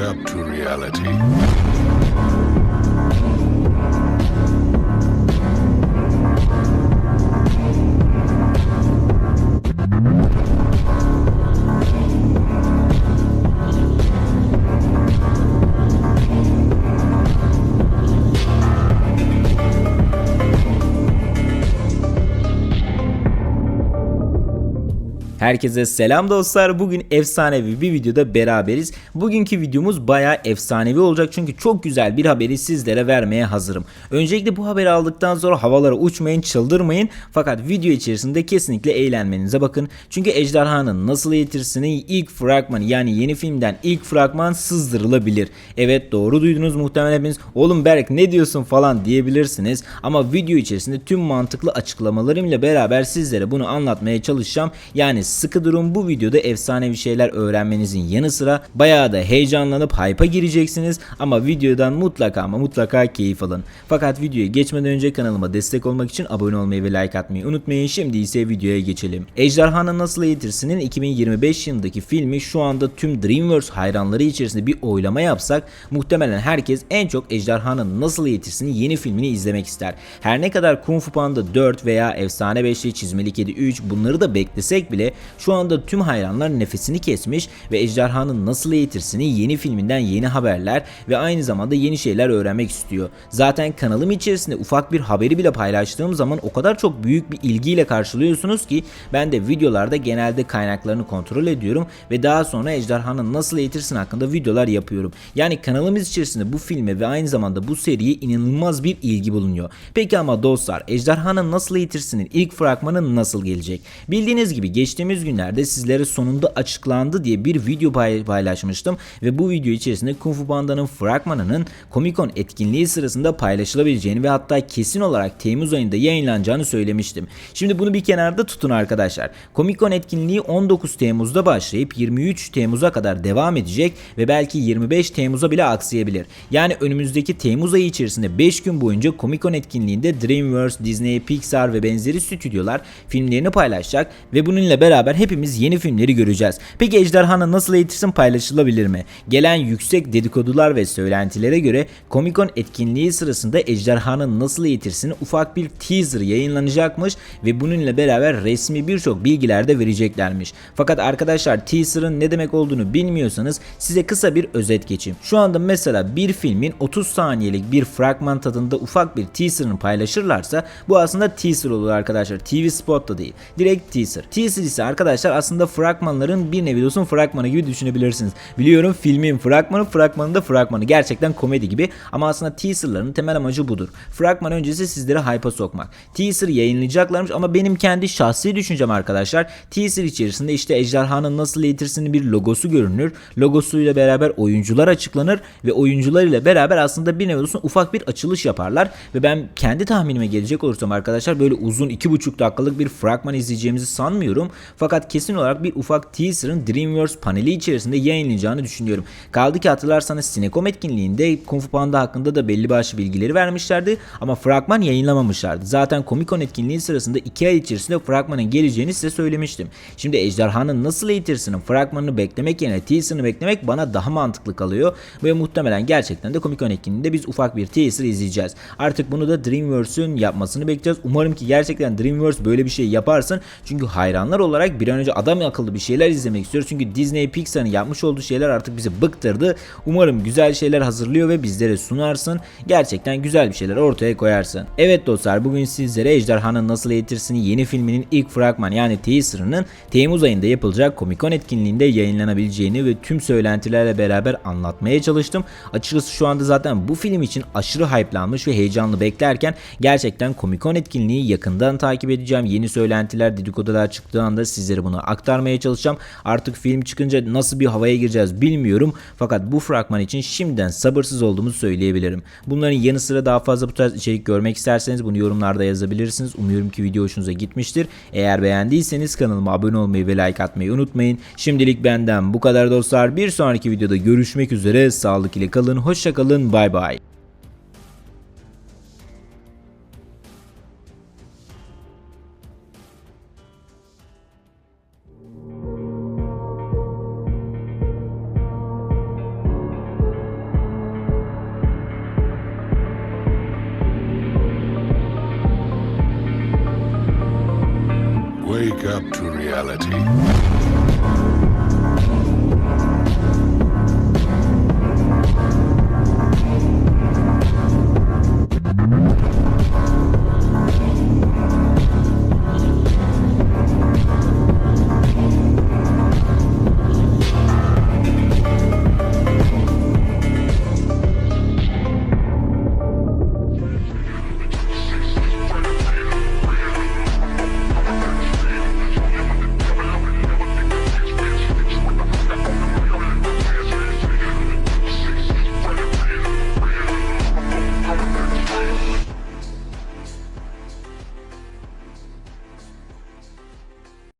up to reality. Herkese selam dostlar. Bugün efsanevi bir videoda beraberiz. Bugünkü videomuz bayağı efsanevi olacak çünkü çok güzel bir haberi sizlere vermeye hazırım. Öncelikle bu haberi aldıktan sonra havalara uçmayın, çıldırmayın. Fakat video içerisinde kesinlikle eğlenmenize bakın. Çünkü Ejderhanın Nasıl Eğitirsinin ilk fragmanı yani yeni filmden ilk fragman sızdırılabilir. Evet doğru duydunuz muhtemelen hepiniz. Oğlum Berk ne diyorsun falan diyebilirsiniz. Ama video içerisinde tüm mantıklı açıklamalarımla beraber sizlere bunu anlatmaya çalışacağım. Yani sıkı durun bu videoda efsanevi şeyler öğrenmenizin yanı sıra bayağı da heyecanlanıp hype'a gireceksiniz ama videodan mutlaka ama mutlaka keyif alın. Fakat videoya geçmeden önce kanalıma destek olmak için abone olmayı ve like atmayı unutmayın. Şimdi ise videoya geçelim. Ejderhanı Nasıl Eğitirsin'in 2025 yılındaki filmi şu anda tüm Dreamworks hayranları içerisinde bir oylama yapsak muhtemelen herkes en çok Ejderhanı Nasıl Eğitirsin'in yeni filmini izlemek ister. Her ne kadar Kung Fu Panda 4 veya Efsane 5'li Çizmeli Kedi 3 bunları da beklesek bile şu anda tüm hayranlar nefesini kesmiş ve Ejderhanın Nasıl Eğitirsin'i yeni filminden yeni haberler ve aynı zamanda yeni şeyler öğrenmek istiyor. Zaten kanalım içerisinde ufak bir haberi bile paylaştığım zaman o kadar çok büyük bir ilgiyle karşılıyorsunuz ki ben de videolarda genelde kaynaklarını kontrol ediyorum ve daha sonra Ejderhanın Nasıl Eğitirsin hakkında videolar yapıyorum. Yani kanalımız içerisinde bu filme ve aynı zamanda bu seriye inanılmaz bir ilgi bulunuyor. Peki ama dostlar Ejderhanın Nasıl Eğitirsin'in ilk fragmanı nasıl gelecek? Bildiğiniz gibi geçtiğimiz günlerde sizlere sonunda açıklandı diye bir video pay- paylaşmıştım ve bu video içerisinde Kung Fu Panda'nın fragmanının Comic Con etkinliği sırasında paylaşılabileceğini ve hatta kesin olarak Temmuz ayında yayınlanacağını söylemiştim. Şimdi bunu bir kenarda tutun arkadaşlar. Comic Con etkinliği 19 Temmuz'da başlayıp 23 Temmuz'a kadar devam edecek ve belki 25 Temmuz'a bile aksayabilir. Yani önümüzdeki Temmuz ayı içerisinde 5 gün boyunca Comic Con etkinliğinde DreamWorks, Disney, Pixar ve benzeri stüdyolar filmlerini paylaşacak ve bununla beraber hepimiz yeni filmleri göreceğiz. Peki Ejderhanı nasıl eğitirsin paylaşılabilir mi? Gelen yüksek dedikodular ve söylentilere göre Comic Con etkinliği sırasında Ejderhanı nasıl eğitirsin ufak bir teaser yayınlanacakmış ve bununla beraber resmi birçok bilgiler de vereceklermiş. Fakat arkadaşlar teaser'ın ne demek olduğunu bilmiyorsanız size kısa bir özet geçeyim. Şu anda mesela bir filmin 30 saniyelik bir fragman tadında ufak bir teaser'ını paylaşırlarsa bu aslında teaser olur arkadaşlar. TV spot da değil. Direkt teaser. Teaser ise arkadaşlar aslında fragmanların bir nevi olsun fragmanı gibi düşünebilirsiniz. Biliyorum filmin fragmanı fragmanın da fragmanı. Gerçekten komedi gibi ama aslında teaserların temel amacı budur. Fragman öncesi sizleri hype'a sokmak. Teaser yayınlayacaklarmış ama benim kendi şahsi düşüncem arkadaşlar. Teaser içerisinde işte Ejderhanın Nasıl Eğitirsinin bir logosu görünür. Logosuyla beraber oyuncular açıklanır ve oyuncular ile beraber aslında bir nevi olsun ufak bir açılış yaparlar ve ben kendi tahminime gelecek olursam arkadaşlar böyle uzun 2,5 dakikalık bir fragman izleyeceğimizi sanmıyorum. Fakat kesin olarak bir ufak teaser'ın Dreamworks paneli içerisinde yayınlayacağını düşünüyorum. Kaldı ki hatırlarsanız Cinecom etkinliğinde Kung Fu Panda hakkında da belli başlı bilgileri vermişlerdi ama fragman yayınlamamışlardı. Zaten Comic Con etkinliği sırasında 2 ay içerisinde fragmanın geleceğini size söylemiştim. Şimdi Ejderhanın Nasıl Eğitirsin'in fragmanını beklemek yerine teaser'ını beklemek bana daha mantıklı kalıyor ve muhtemelen gerçekten de Comic Con etkinliğinde biz ufak bir teaser izleyeceğiz. Artık bunu da Dreamworks'ün yapmasını bekleyeceğiz. Umarım ki gerçekten Dreamworks böyle bir şey yaparsın. Çünkü hayranlar olarak bir an önce adam akıllı bir şeyler izlemek istiyoruz. Çünkü Disney Pixar'ın yapmış olduğu şeyler artık bizi bıktırdı. Umarım güzel şeyler hazırlıyor ve bizlere sunarsın. Gerçekten güzel bir şeyler ortaya koyarsın. Evet dostlar bugün sizlere Ejderhanın Nasıl Eğitirsin'i yeni filminin ilk fragman yani teaser'ının Temmuz ayında yapılacak Comic Con etkinliğinde yayınlanabileceğini ve tüm söylentilerle beraber anlatmaya çalıştım. Açıkçası şu anda zaten bu film için aşırı hype'lanmış ve heyecanlı beklerken gerçekten Comic Con etkinliği yakından takip edeceğim. Yeni söylentiler, dedikodular çıktığı anda sizlere bunu aktarmaya çalışacağım. Artık film çıkınca nasıl bir havaya gireceğiz bilmiyorum. Fakat bu fragman için şimdiden sabırsız olduğumuzu söyleyebilirim. Bunların yanı sıra daha fazla bu tarz içerik görmek isterseniz bunu yorumlarda yazabilirsiniz. Umuyorum ki video hoşunuza gitmiştir. Eğer beğendiyseniz kanalıma abone olmayı ve like atmayı unutmayın. Şimdilik benden bu kadar dostlar. Bir sonraki videoda görüşmek üzere. Sağlık ile kalın. Hoşçakalın. Bay bay. wake up to reality.